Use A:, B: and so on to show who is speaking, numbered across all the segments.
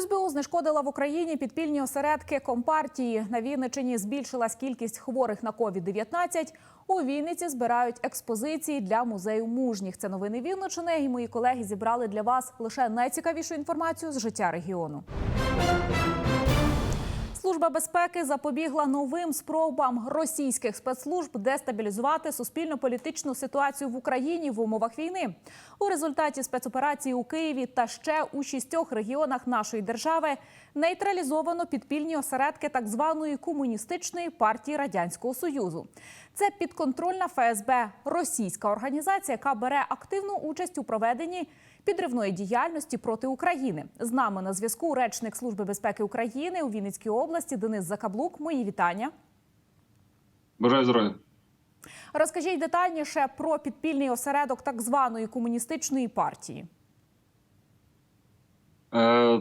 A: СБУ знешкодила в Україні підпільні осередки компартії. На Вінничині збільшилась кількість хворих на COVID-19. У Вінниці збирають експозиції для музею мужніх. Це новини Вінничини. І мої колеги зібрали для вас лише найцікавішу інформацію з життя регіону. Служба безпеки запобігла новим спробам російських спецслужб дестабілізувати суспільно-політичну ситуацію в Україні в умовах війни. У результаті спецоперації у Києві та ще у шістьох регіонах нашої держави нейтралізовано підпільні осередки так званої комуністичної партії радянського союзу. Це підконтрольна ФСБ російська організація, яка бере активну участь у проведенні підривної діяльності проти України. З нами на зв'язку речник Служби безпеки України у Вінницькій області Денис Закаблук. Мої вітання.
B: Бажаю здоров'я.
A: Розкажіть детальніше про підпільний осередок так званої комуністичної партії.
B: Е,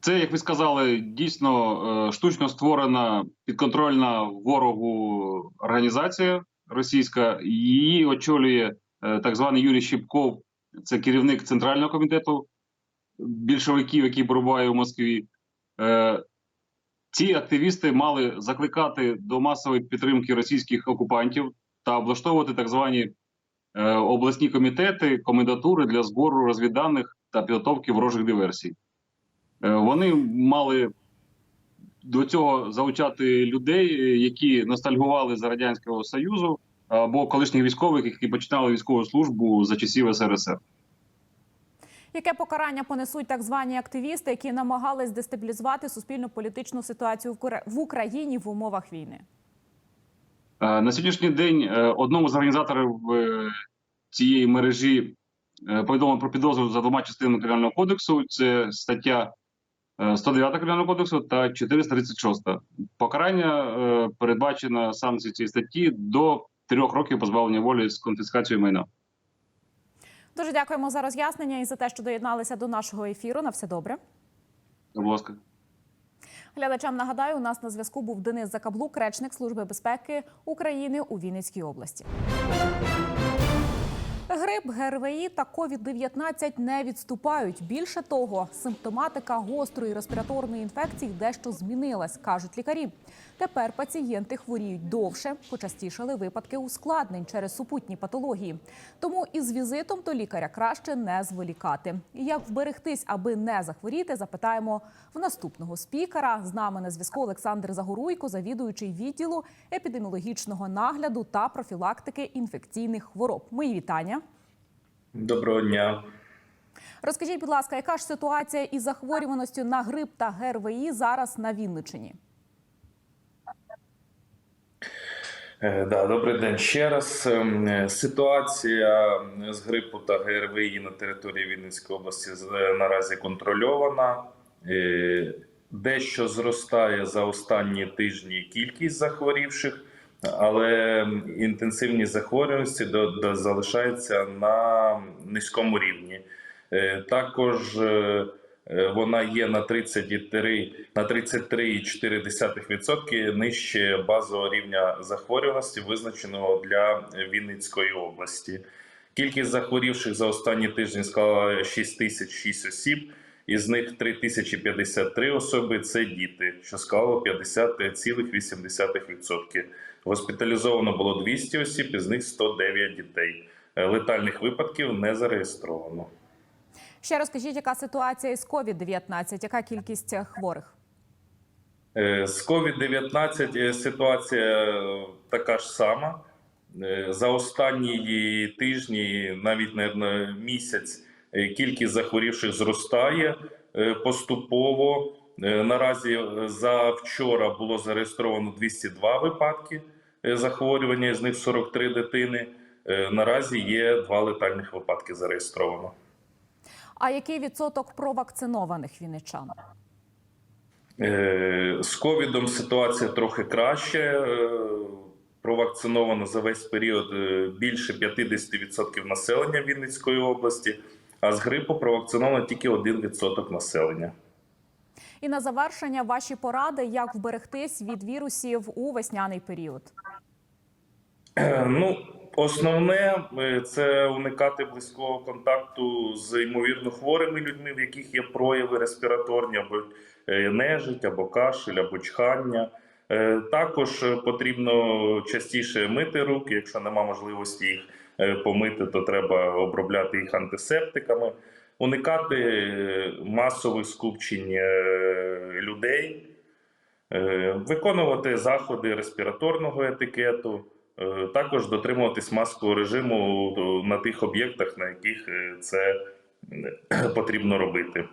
B: Це, як ви сказали, дійсно е, штучно створена підконтрольна ворогу організація російська. Її очолює е, так званий Юрій Щіпков, це керівник центрального комітету більшовиків, який перебуває у Москві. Е, Ці активісти мали закликати до масової підтримки російських окупантів та облаштовувати так звані е, обласні комітети, комендатури для збору розвідданих та підготовки ворожих диверсій. Е, Вони мали до цього залучати людей, які ностальгували за радянського союзу або колишніх військових, які починали військову службу за часів СРСР.
A: Яке покарання понесуть так звані активісти, які намагались дестабілізувати суспільно-політичну ситуацію в Україні в умовах війни?
B: Е, На сьогоднішній день е, одному з організаторів е, цієї мережі повідомлено про підозру за двома частинами кримінального кодексу. Це стаття е, 109 кримінального кодексу та 436. Покарання передбачено санкції цієї статті до трьох років позбавлення волі з конфіскацією майна.
A: Дуже дякуємо за роз'яснення і за те, що доєдналися до нашого ефіру. На все добре.
B: Будь ласка.
A: Глядачам нагадаю, у нас на зв'язку був Денис Закаблук, речник Служби безпеки України у Вінницькій області. Грип, ГРВІ та COVID-19 не відступають. Більше того, симптоматика гострої респіраторної інфекції дещо змінилась, кажуть лікарі. Тепер пацієнти хворіють довше, почастішали випадки ускладнень через супутні патології. Тому із візитом до лікаря краще не зволікати. І як вберегтись, аби не захворіти, запитаємо в наступного спікера. З нами на зв'язку Олександр Загоруйко, завідуючий відділу епідеміологічного нагляду та профілактики інфекційних хвороб. Мої вітання.
C: Доброго дня.
A: Розкажіть, будь ласка, яка ж ситуація із захворюваністю на грип та ГРВІ зараз на Вінниччині?
C: Е, Да, добрий день ще раз. Ем, е, Ситуація з грипу та ГРВІ на території Вінницької області е, наразі контрольована. Е, Дещо зростає за останні тижні кількість захворівших, але інтенсивність захворюваності залишається на низькому рівні. Е, Також е, е, вона є на 33, на 33,4% нижче базового рівня захворюваності, визначеного для Вінницької області. Кількість захворівших за останні тижні склала 6006 осіб, із них 3053 особи це діти, що склало 50,8%. Госпіталізовано було 200 осіб, із них 109 дітей. Е, Летальних випадків не зареєстровано.
A: Ще розкажіть, яка ситуація із COVID-19, яка кількість е, хворих?
C: Е, З COVID-19 е, ситуація така ж сама. За останні тижні, навіть на місяць, кількість захворівших зростає поступово. Наразі за вчора було зареєстровано 202 випадки захворювання, з них 43 дитини. Наразі є два летальних випадки зареєстровано.
A: А який відсоток провакцинованих вінничан?
C: Е, З ковідом ситуація трохи краще. Е, Провакциновано за весь період е, більше 50% населення Вінницької області, а з грипу провакциновано тільки 1% населення.
A: І на завершення ваші поради, як вберегтись від вірусів у весняний період.
C: Ну, основне е, це уникати близького контакту з ймовірно хворими людьми, в яких є прояви респіраторні або е, нежить, або кашель, або чхання. Е, Також потрібно частіше мити руки. Якщо нема можливості їх помити, то треба обробляти їх антисептиками, уникати масових скупчень людей, виконувати заходи респіраторного етикету. Е, Також дотримуватись маскового режиму е, на тих об'єктах, на яких е, це потрібно робити.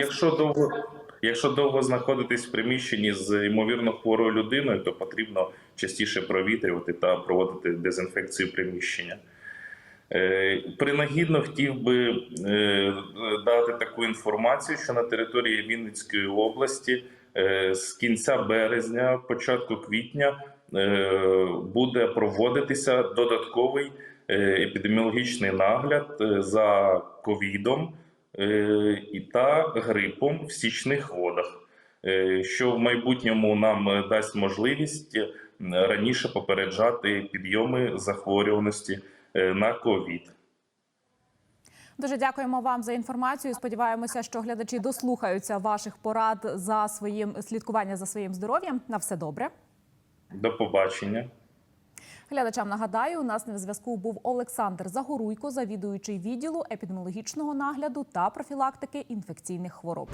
C: Якщо довго, якщо довго знаходитись в приміщенні з ймовірно хворою людиною, то потрібно частіше провітрювати та проводити дезінфекцію приміщення. Принагідно хотів би дати таку інформацію, що на території Вінницької області з кінця березня, початку квітня буде проводитися додатковий е, епідеміологічний нагляд е, за ковідом е, та грипом в стічних водах, е, що в майбутньому нам е, дасть можливість е, раніше попереджати підйоми захворюваності е, на ковід.
A: Дуже дякуємо вам за інформацію. Сподіваємося, що глядачі дослухаються ваших порад за своїм слідкування за своїм здоров'ям. На все добре.
C: До побачення.
A: Глядачам нагадаю, у нас на зв'язку був Олександр Загоруйко, завідуючий відділу епідеміологічного нагляду та профілактики інфекційних хвороб.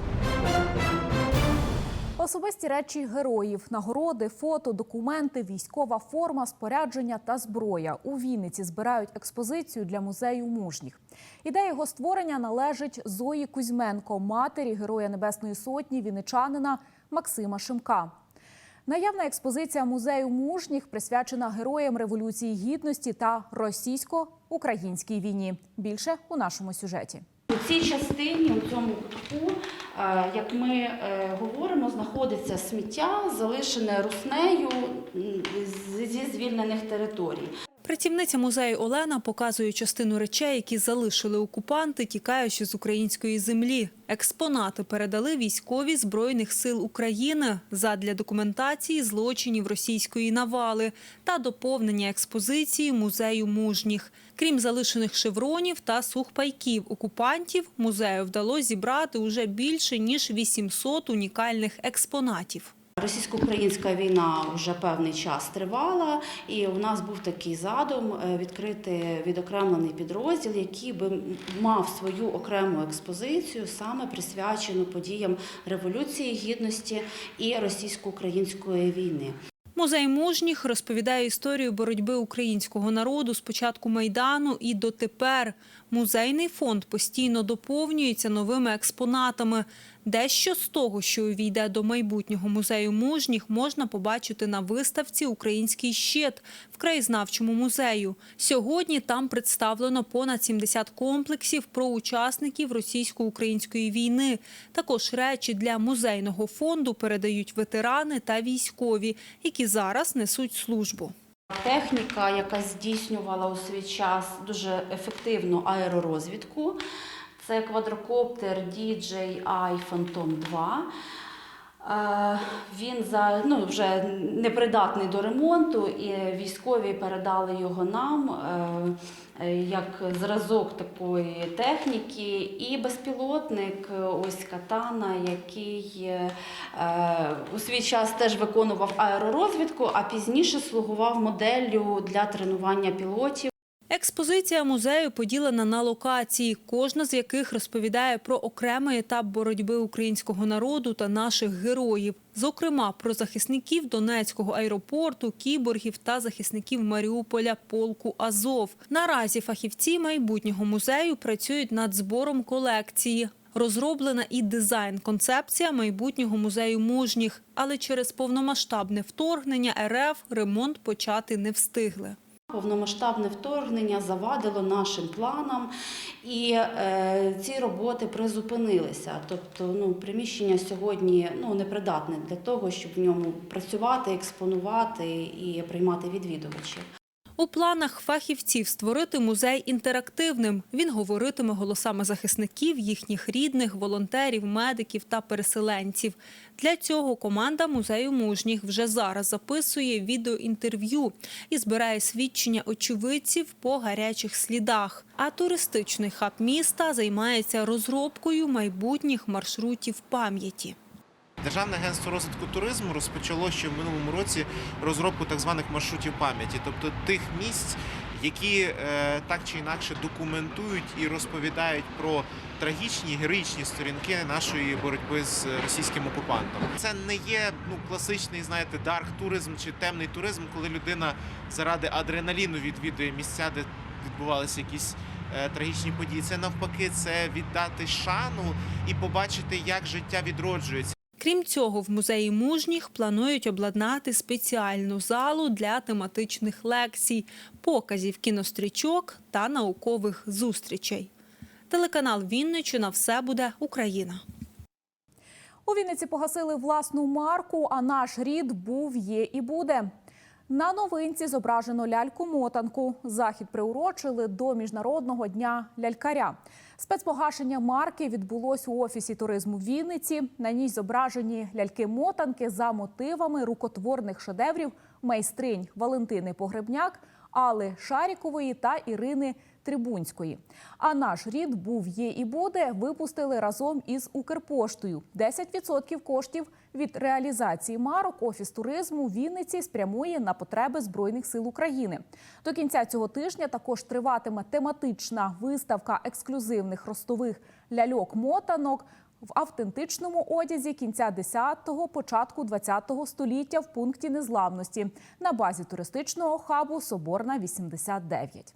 A: Особисті речі героїв, нагороди, фото, документи, військова форма, спорядження та зброя у Вінниці збирають експозицію для музею мужніх. Ідея його створення належить Зої Кузьменко, матері Героя Небесної Сотні, вінничанина Максима Шимка. Наявна експозиція музею мужніх присвячена героям Революції Гідності та російсько-українській війні. Більше у нашому сюжеті.
D: У цій частині, у цьому кутку, е, як ми е, говоримо, знаходиться сміття, залишене руснею зі звільнених територій.
E: Працівниця музею Олена показує частину речей, які залишили окупанти, тікаючи з української землі. Експонати передали військові збройних сил України задля документації злочинів російської навали та доповнення експозиції музею мужніх. Крім залишених шевронів та сухпайків окупантів, музею вдалося зібрати уже більше ніж 800 унікальних експонатів.
D: Російсько-українська війна вже певний час тривала, і у нас був такий задум е, відкрити відокремлений підрозділ, який би мав свою окрему експозицію, саме присвячену подіям Революції Гідності і російсько-української війни.
E: Музей мужніх розповідає історію боротьби українського народу з початку майдану і дотепер. Музейний фонд постійно доповнюється новими експонатами. Дещо з того, що увійде до майбутнього музею мужніх, можна побачити на виставці Український щит в краєзнавчому музею. Сьогодні там представлено понад 70 комплексів про учасників російсько-української війни. Також речі для музейного фонду передають ветерани та військові, які зараз несуть службу.
D: Техніка, яка здійснювала у свій час дуже ефективну аеророзвідку, це квадрокоптер DJI Phantom 2. Е, Він за ну вже непридатний до ремонту, і військові передали його нам е, е, як зразок такої техніки, і безпілотник, е, ось катана, який у свій час теж виконував аеророзвідку, а пізніше слугував моделлю для тренування пілотів.
E: Експозиція музею поділена на локації, кожна з яких розповідає про окремий етап боротьби українського народу та наших героїв. Зокрема, про захисників Донецького аеропорту, кіборгів та захисників Маріуполя полку Азов. Наразі фахівці майбутнього музею працюють над збором колекції. Розроблена і дизайн-концепція майбутнього музею мужніх, але через повномасштабне вторгнення РФ ремонт почати не встигли.
D: Повномасштабне вторгнення завадило нашим планам, і е, ці роботи призупинилися. Тобто, ну, приміщення сьогодні ну, непридатне для того, щоб в ньому працювати, експонувати і приймати відвідувачів.
E: У планах фахівців створити музей інтерактивним. Він говоритиме голосами захисників, їхніх рідних, волонтерів, медиків та переселенців. Для цього команда музею мужніх вже зараз записує відеоінтерв'ю і збирає свідчення очевидців по гарячих слідах. А туристичний хаб міста займається розробкою майбутніх маршрутів пам'яті.
F: Державне агентство розвитку туризму розпочало ще в минулому році розробку так званих маршрутів пам'яті, тобто тих місць, які е, так чи інакше документують і розповідають про трагічні героїчні сторінки нашої боротьби з російським окупантом. Це не є ну класичний, знаєте, дарк туризм чи темний туризм, коли людина заради адреналіну відвідує місця, де відбувалися якісь е, трагічні події. Це навпаки, це віддати шану і побачити, як життя відроджується.
E: Крім цього, в музеї мужніх планують обладнати спеціальну залу для тематичних лекцій, показів кінострічок та наукових зустрічей. Телеканал Вінничина все буде Україна.
A: У Вінниці погасили власну марку, а наш рід був, є і буде. На новинці зображено ляльку-мотанку. Захід приурочили до Міжнародного дня лялькаря. Спецпогашення марки відбулось у офісі туризму Вінниці. На ній зображені ляльки-мотанки за мотивами рукотворних шедеврів майстринь Валентини Погребняк, Алли Шарікової та Ірини Трибунської. А наш рід був, є і буде випустили разом із Укрпоштою. 10% коштів від реалізації марок офіс туризму Вінниці спрямує на потреби збройних сил України. До кінця цього тижня також триватиме тематична виставка ексклюзивних ростових ляльок-мотанок. В автентичному одязі кінця 10-го, початку 20-го століття в пункті незламності на базі туристичного хабу Соборна 89.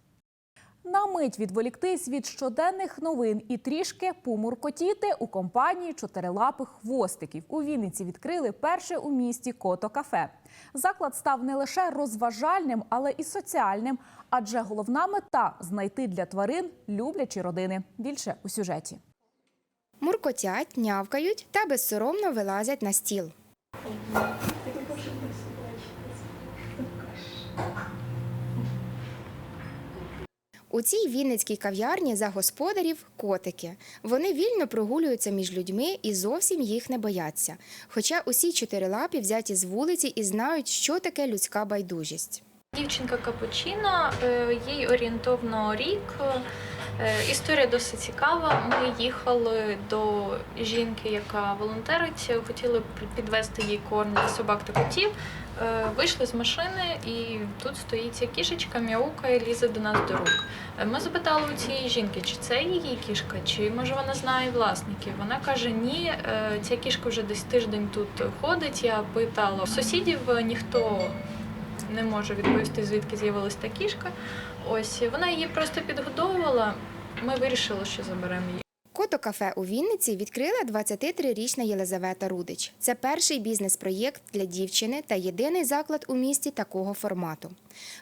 A: На мить відволіктись від щоденних новин і трішки помуркотіти у компанії чотирилапих хвостиків. У Вінниці відкрили перше у місті кото-кафе. Заклад став не лише розважальним, але і соціальним, адже головна мета знайти для тварин люблячі родини. Більше у сюжеті.
G: Муркотять, нявкають та безсоромно вилазять на стіл. У цій вінницькій кав'ярні за господарів котики. Вони вільно прогулюються між людьми і зовсім їх не бояться. Хоча усі чотирилапі взяті з вулиці і знають, що таке людська байдужість.
H: Дівчинка Капучино, е, їй орієнтовно рік. Е, Історія досить цікава. Ми їхали до жінки, яка волонтерить, хотіли підвести їй корм для собак та котів. Е, Вийшли з машини, і тут стоїть кішечка, м'яукає, лізе до нас до рук. Е, Ми запитали у цієї жінки, чи це її кішка, чи може вона знає власників. Вона каже: ні, ця кішка вже десь тиждень тут ходить. Я питала сусідів, ніхто не можу відповісти, звідки з'явилася та кішка. Ось вона її просто підгодовувала. Ми вирішили, що заберемо її.
G: Кото-кафе у Вінниці відкрила 23-річна Єлизавета Рудич. Це перший бізнес-проєкт для дівчини та єдиний заклад у місті такого формату.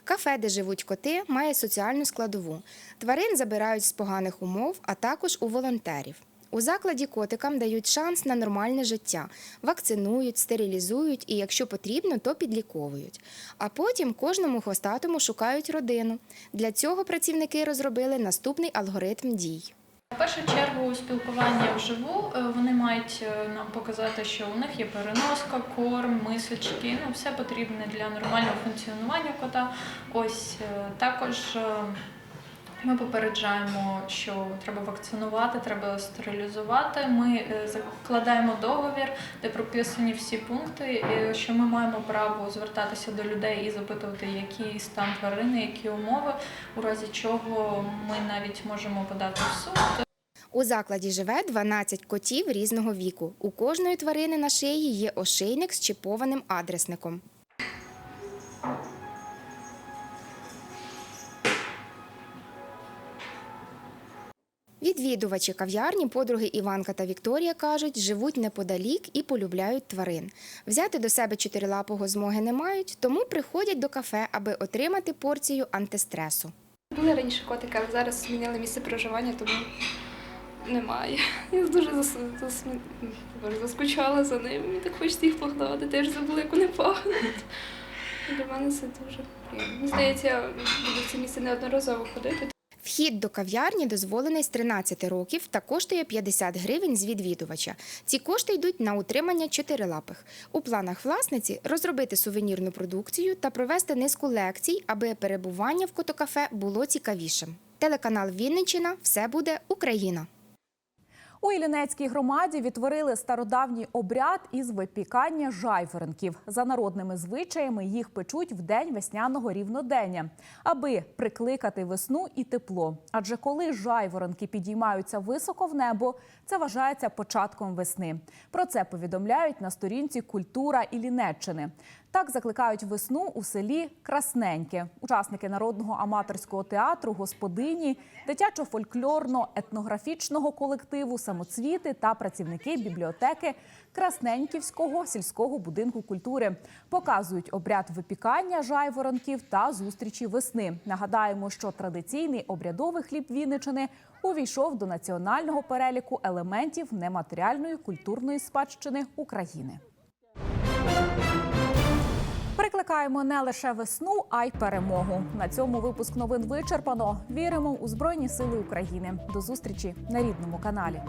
G: Кафе, де живуть коти, має соціальну складову. Тварин забирають з поганих умов, а також у волонтерів. У закладі котикам дають шанс на нормальне життя, вакцинують, стерилізують і, якщо потрібно, то підліковують. А потім кожному хвостатому шукають родину. Для цього працівники розробили наступний алгоритм дій.
H: В першу чергу спілкування вживу. Е, Вони мають е, нам показати, що у них є переноска, корм, мисочки. Ну, все потрібне для нормального функціонування кота. Ось е, також. Ми попереджаємо, що треба вакцинувати, треба стерилізувати. Ми е, закладаємо договір, де прописані всі пункти, е, що ми маємо право звертатися до людей і запитувати, який стан тварини, які умови, у разі чого ми навіть можемо подати в суд.
G: У закладі живе 12 котів різного віку. У кожної тварини на шиї є ошейник з чіпованим адресником. Відвідувачі кав'ярні, подруги Іванка та Вікторія кажуть, живуть неподалік і полюбляють тварин. Взяти до себе чотирилапого змоги не мають, тому приходять до кафе, аби отримати порцію антистресу.
I: Були раніше котики, але зараз змінили місце проживання, тому немає. Я дуже зас... зас... заскучала за ними. Мені так хочеться їх погладити, я ж забула, як вони пахнуть. Для мене це дуже приємно. Здається, я буду в це місце неодноразово ходити.
G: Вхід до кав'ярні дозволений з 13 років та коштує 50 гривень з відвідувача. Ці кошти йдуть на утримання чотирилапих. У планах власниці розробити сувенірну продукцію та провести низку лекцій, аби перебування в котокафе було цікавішим. Телеканал Вінниччина все буде Україна.
A: У Іллінецькій громаді відтворили стародавній обряд із випікання жайворонків. За народними звичаями їх печуть в день весняного рівнодення, аби прикликати весну і тепло. Адже коли жайворонки підіймаються високо в небо, це вважається початком весни. Про це повідомляють на сторінці Культура Іллінеччини. Так закликають весну у селі Красненьке. Учасники народного аматорського театру, господині, дитячо-фольклорно-етнографічного колективу, самоцвіти та працівники бібліотеки Красненьківського сільського будинку культури показують обряд випікання жайворонків та зустрічі весни. Нагадаємо, що традиційний обрядовий хліб Вінничини увійшов до національного переліку елементів нематеріальної культурної спадщини України. Прикликаємо не лише весну, а й перемогу. На цьому випуск новин вичерпано. Віримо у Збройні Сили України. До зустрічі на рідному каналі.